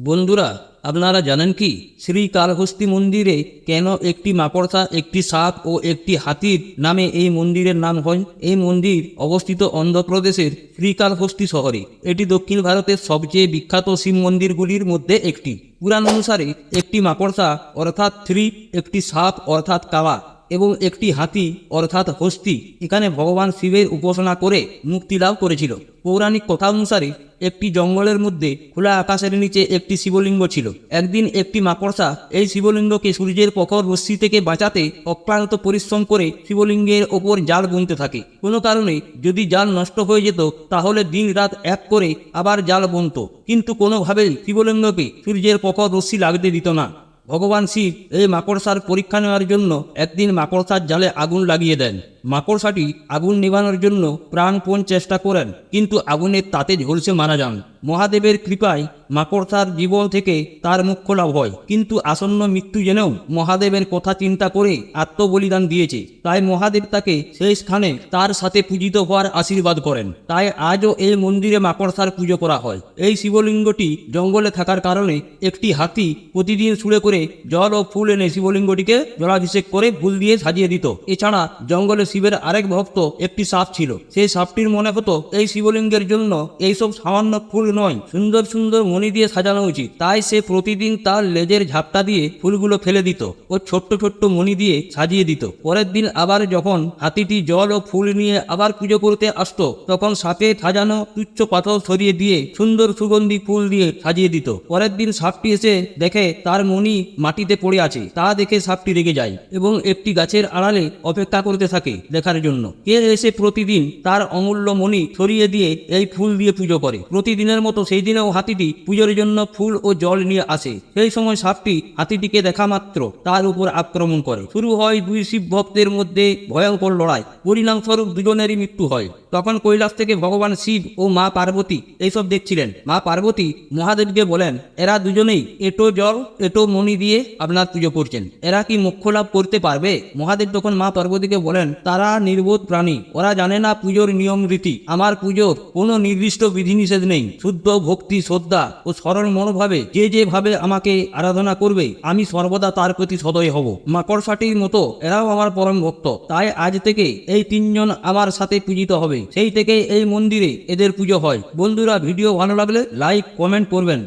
বন্ধুরা, আপনারা জানেন কি, শ্রী কালহস্তি মন্দিরে কেন একটি মাকড়সা, একটি সাপ ও একটি হাতির নামে এই মন্দিরের নাম হয়? এই মন্দির অবস্থিত অন্ধ্রপ্রদেশের শ্রীকালহস্তি শহরে। এটি দক্ষিণ ভারতের সবচেয়ে বিখ্যাত শিব মন্দিরগুলির মধ্যে একটি। পুরাণ অনুসারে একটি মাকড়সা, অর্থাৎ থ্রি, একটি সাপ, অর্থাৎ কাওয়া। এবং একটি হাতি, অর্থাৎ হস্তি, এখানে ভগবান শিবের উপাসনা করে মুক্তি লাভ করেছিল। পৌরাণিক কথা অনুসারে একটি জঙ্গলের মধ্যে খোলা আকাশের নিচে একটি শিবলিঙ্গ ছিল। একদিন একটি মাকড়সা এই শিবলিঙ্গকে সূর্যের প্রখর রশ্মি থেকে বাঁচাতে অক্লান্ত পরিশ্রম করে শিবলিঙ্গের ওপর জাল বুনতে থাকে। কোনো কারণে যদি জাল নষ্ট হয়ে যেত, তাহলে দিন রাত এক করে আবার জাল বুনতো। কিন্তু কোনোভাবেই শিবলিঙ্গকে সূর্যের প্রখর রশ্মি লাগতে দিত না। ভগবান শিব এই মাকড়সার পরীক্ষা নেওয়ার জন্য একদিন মাকড়সার জালে আগুন লাগিয়ে দেন। মাকড়সাটি আগুন নেভানোর জন্য প্রাণপণ চেষ্টা করেন, কিন্তু আগুনের তাতে ঝলসে মারা যান। মহাদেবের কৃপায় মাকড়সার জীবন থেকে তার মুখ্য লাভ হয়, কিন্তু আসন্ন মৃত্যু জেনেও মহাদেবের কথা চিন্তা করে আত্মবলিদান দিয়েছে। তাই মহাদেব তাকে সেই স্থানে তার সাথে পূজিত হওয়ার আশীর্বাদ করেন। তাই আজও এই মন্দিরে মাকড়সার পুজো করা হয়। এই শিবলিঙ্গটি জঙ্গলে থাকার কারণে একটি হাতি প্রতিদিন ছুঁড়ে করে জল ও ফুল এনে শিবলিঙ্গটিকে জলাভিষেক করে ফুল দিয়ে সাজিয়ে দিত। এছাড়া জঙ্গলে শিবের আরেক ভক্ত একটি সাপ ছিল। সেই সাপটির মনে হতো, এই শিবলিঙ্গের জন্য এইসব সামান্য ফুল নয়, সুন্দর সুন্দর মণি দিয়ে সাজানো উচিত। তাই সে প্রতিদিন তার লেজের ঝাপটা দিয়ে ফুলগুলো ফেলে দিত ও ছোট্ট ছোট্ট মণি দিয়ে সাজিয়ে দিত। পরের দিন আবার যখন হাতিটি জল ও ফুল নিয়ে আবার পুজো করতে আসতো, তখন সাপে সাজানো তুচ্ছ পাথর সরিয়ে দিয়ে সুন্দর সুগন্ধি ফুল দিয়ে সাজিয়ে দিত। পরের দিন সাপটি এসে দেখে তার মণি মাটিতে পড়ে আছে। তা দেখে সাপটি রেগে যায় এবং একটি গাছের আড়ালে অপেক্ষা করতে থাকে। দেখার জন্য। কে এসে প্রতিদিন তার অমূল্য মণি সরিয়ে দিয়ে এই ফুল দিয়ে পুজো করে? প্রতিদিনের মতো সেই দিনেও হাতিটি পুজোর জন্য ফুল ও জল নিয়ে আসে। সেই সময় সাপটি হাতিটিকে দেখা মাত্র, তার উপর আক্রমণ করে। শুরু হয় দুই শিব ভক্তের মধ্যে ভয়ঙ্কর লড়াই। পরিণামস্বরূপ দুজনেরই মৃত্যু হয়। তখন কৈলাস থেকে ভগবান শিব ও মা পার্বতী এইসব দেখছিলেন। মা পার্বতী মহাদেবকে বলেন, এরা দুজনেই এটো জল, এটো মণি দিয়ে আপনার পুজো করছেন। এরা কি মোক্ষ লাভ করতে পারবে? মহাদেব তখন মা পার্বতীকে বলেন তারা নির্বোধ প্রাণী। ওরা জানে না পুজোর নিয়ম রীতি। আমার পুজোর কোনো নির্দিষ্ট বিধিনিষেধ নেই। শুদ্ধ ভক্তি, শ্রদ্ধা ও সরল মনোভাবে যে যেভাবে আমাকে আরাধনা করবে, আমি সর্বদা তার প্রতি সদয় হব। মাকড়সাটির মতো এরাও আমার পরম ভক্ত। তাই আজ থেকে এই তিনজন আমার সাথে পূজিত হবে। সেই থেকে এই মন্দিরে এদের পুজো হয়। বন্ধুরা, ভিডিও ভালো লাগলে লাইক কমেন্ট করবেন।